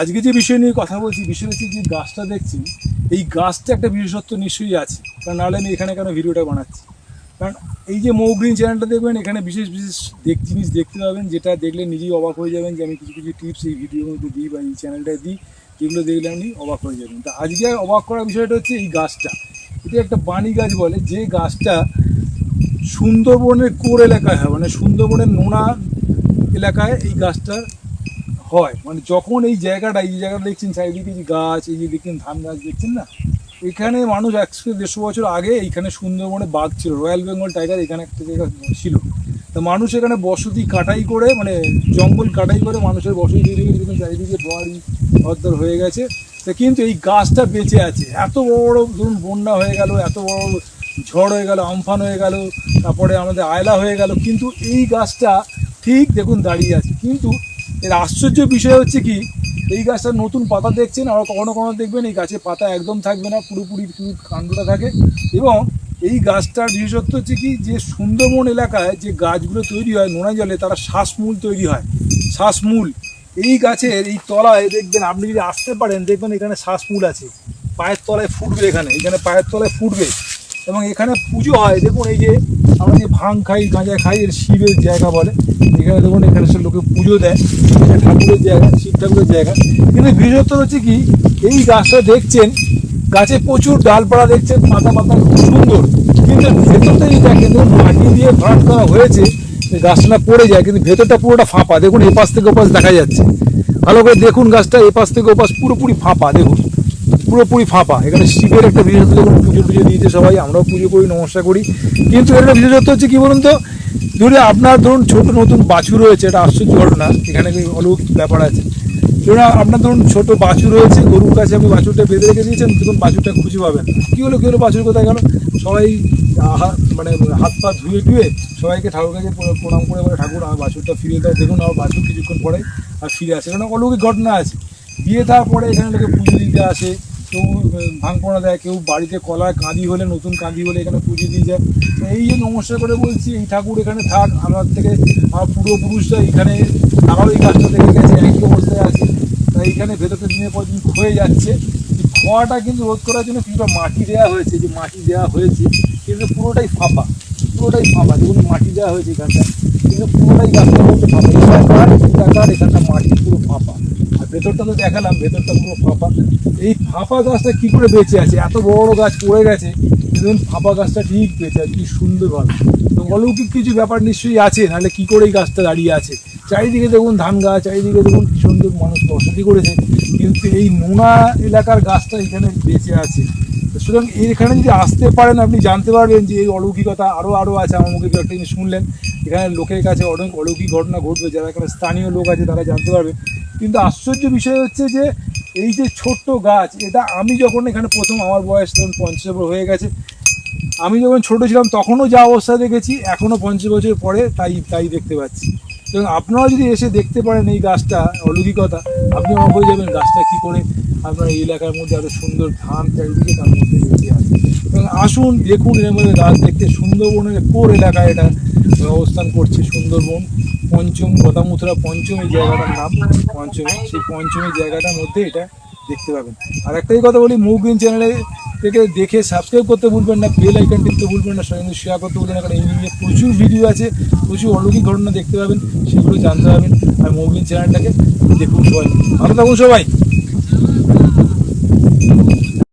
আজকে যে বিষয় নিয়ে কথা বলছি, বিষয় হচ্ছে যে গাছটা দেখছি, এই গাছটা একটা বিশেষত্ব নিশ্চয়ই আছে। কারণ নাহলে আমি এখানে কেন ভিডিওটা বানাচ্ছি? কারণ এই যে মৌগ্রিন চ্যানেলটা দেখবেন, এখানে বিশেষ বিশেষ দেখ জিনিস দেখতে পাবেন, যেটা দেখলে নিজেই অবাক হয়ে যাবেন যে আমি কিছু কিছু টিপস এই ভিডিওর মধ্যে দিই বা এই চ্যানেলটায় দিই, যেগুলো দেখলে আপনি অবাক হয়ে যাবেন। তা আজকে অবাক করার বিষয়টা হচ্ছে এই গাছটা। এটা একটা বাণী গাছ বলে, যে গাছটা সুন্দরবনের কোর এলাকায় হয় মানে সুন্দরবনের নোনা এলাকায় এই গাছটা হয়। মানে যখন এই জায়গাটা এই জায়গাটা দেখছেন, চারিদিকে যে গাছ, এই যে দেখছেন ধান গাছ দেখছেন না? এখানে মানুষ একশো দেড়শো বছর আগে এইখানে সুন্দরবনে বাঘ ছিল, রয়্যাল বেঙ্গল টাইগার এখানে একটা জায়গা ছিল। তো মানুষ এখানে বসতি কাটাই করে মানে জঙ্গল কাটাই করে মানুষের বসতি তৈরি করে চারিদিকে বাড়ি, ঘরদর হয়ে গেছে। তা কিন্তু এই গাছটা বেঁচে আছে। এত বড়, ধরুন বন্যা হয়ে গেল, এত বড় ঝড় হয়ে গেল, আমফান হয়ে গেল, তারপরে আমাদের আয়লা হয়ে গেল, কিন্তু এই গাছটা ঠিক দেখুন দাঁড়িয়ে আছে। কিন্তু এর আশ্চর্য বিষয় হচ্ছে কি, এই গাছটার নতুন পাতা দেখছেন আর কখনো কখনো দেখবেন এই গাছে পাতা একদম থাকবে না, পুরোপুরি কাণ্ডটা থাকে এবং এই গাছটার বিশেষত্ব হচ্ছে কি, যে সুন্দরবন এলাকায় যে গাছগুলো তৈরি হয় নোনা জলে, তারা শ্বাসমূল তৈরি হয়, শ্বাসমূল। এই গাছের এই তলায় দেখবেন, আপনি যদি আসতে পারেন, দেখবেন এখানে শ্বাসমূল আছে, পায়ের তলায় ফুটবে এখানে এখানে পায়ের তলায় ফুটবে। এবং এখানে পুজো হয়। দেখুন এই যে আমরা যে ভাং খাই, গাঁজা খাই, এর শিবের জায়গা বলে। এখানে দেখুন, এখানে সব লোকে পুজো দেয়। ঠাকুরের জায়গা, শিব ঠাকুরের জায়গা। কিন্তু বৃহত্তর হচ্ছে কি, এই গাছটা দেখছেন, গাছে প্রচুর ডালপালা দেখছেন, পাতা পাতা খুব সুন্দর। কিন্তু ভেতরটা দেখেন, দেখুন, মাটি দিয়ে ভরাট করা হয়েছে গাছটা পড়ে যায়, কিন্তু ভেতরটা পুরোটা ফাঁপা। দেখুন, এপাশ থেকে ওপাশ দেখা যাচ্ছে। ভালো করে দেখুন গাছটা, এপাশ থেকে ওপাশ পুরোপুরি ফাঁপা। দেখুন। পুরোপুরি ফাঁপা। এখানে শিবের একটা বিশেষত্ব দেখুন পুজো টুজো দিয়েছে সবাই, আমরাও পুজো করি, নমস্কার করি। কিন্তু এর একটা বিশেষত্ব হচ্ছে কী বলুন তো? ধরুন আপনার ধরুন ছোট নতুন বাছুর রয়েছে, এটা আশ্চর্য ঘটনা। এখানে কি অলৌকিক ব্যাপার আছে। ধরুন আপনার ধরুন ছোট বাছুর রয়েছে, গরুর কাছে আপনি বাছুরটা বেঁধে রেখে দিয়েছেন দেখুন বাছুরটা খুঁজে পাবেন। কী হলো, কি হলো, বাছুর কোথায় গেল? সবাই মানে হাত পা ধুয়ে ধুয়ে সবাইকে ঠাকুর কাছে প্রণাম করে বলে, ঠাকুর, আমার বাছুরটা ফিরিয়ে দাও, দেখুন আমার বাছুর কিছুক্ষণ পরে আর ফিরে আসে। এখানে অলৌকিক ঘটনা আছে। বিয়ে থাকার পরে এখানে লোকে পুজো দিতে আসে। কেউ ভাঙপড়া দেয়, কেউ বাড়িতে কলায় কাঁদি হলে, নতুন কাঁদি হলে এখানে পুজো দিয়ে যায়। তো এই যে নমস্কার করে বলছি, এই ঠাকুর এখানে থাক, আমার থেকে আমার পূর্বপুরুষরা এখানে, তারাও এই গাছটা থেকে গেছে, একই অবস্থায় আছে। তাই এখানে ভেতরটা দিনের পর দিন ক্ষয়ে যাচ্ছে। খোয়াটা কিন্তু রোধ করার জন্য কিছুটা মাটি দেওয়া হয়েছে, যে মাটি দেওয়া হয়েছে, কিন্তু পুরোটাই ফাঁপা পুরোটাই ফাঁপা, দেখুন মাটি দেওয়া হয়েছে এখানটা কিন্তু পুরোটাই গাছটার মধ্যে ফাঁপা। এখানটা মাটি পুরো ফাঁপা। ভেতরটা তো দেখালাম, ভেতরটা পুরো ফাঁপা। এই ফাঁপা গাছটা কি করে বেঁচে আছে? এত বড় গাছ পড়ে গেছে, দেখুন ফাঁপা গাছটা ঠিক বেঁচে আছে, কি সুন্দর ভাবে। তো অলৌকিক কিছু ব্যাপার নিশ্চয়ই আছে, নাহলে কি করে এই গাছটা দাঁড়িয়ে আছে? চারিদিকে দেখুন ধান গাছ, চারিদিকে দেখুন কি সুন্দর মানুষ বসতি করেছে, কিন্তু এই নোনা এলাকার গাছটা এখানে বেঁচে আছে। সুতরাং এখানে যদি আসতে পারেন, আপনি জানতে পারবেন যে এই অলৌকিকতা আরও আরও আছে মুখে একটা জিনিস শুনলেন। এখানে লোকের কাছে অনেক অলৌকিক ঘটনা ঘটবে, যারা এখানে স্থানীয় লোক আছে তারা জানতে পারবে। কিন্তু আশ্চর্য বিষয় হচ্ছে যে এই যে ছোট্ট গাছ, এটা আমি যখন এখানে প্রথম, আমার বয়স তখন পঞ্চাশ বছর হয়ে গেছে, আমি যখন ছোট ছিলাম তখনও যা অবস্থা দেখেছি, এখনও পঞ্চাশ বছর পরে তাই তাই দেখতে পাচ্ছি। এবং আপনারা যদি এসে দেখতে পারেন এই গাছটা, অলৌকিকতা, আপনি অবাক হয়ে যাবেন গাছটা কী করে আপনার এই এলাকার মধ্যে এত সুন্দর ধান চারিদিকে তার মধ্যে এবং আসুন, দেখুন এর মধ্যে গাছ দেখতে। সুন্দরবনের কোর এলাকায় এটা অবস্থান করছে সুন্দরবন। পঞ্চম, গদামুথরা পঞ্চম জায়গাটার নাম। পঞ্চমী, সেই পঞ্চমী জায়গাটার মধ্যে এটা দেখতে পাবেন। আর একটাই কথা বলি মুভ গ্রিন চ্যানেলে থেকে দেখে সাবস্ক্রাইব করতে ভুলবেন না বেল আইকন টিপতে ভুলবেন না, সঙ্গে শেয়ার করতে ভুলবেন না, কারণ এই প্রচুর ভিডিও আছে, প্রচুর অলৌকিক ঘটনা দেখতে পাবেন, সেগুলো জানতে পারবেন। আর মুভ গ্রিন চ্যানেলটাকে দেখুন সবাই। ভালো থাকুন সবাই।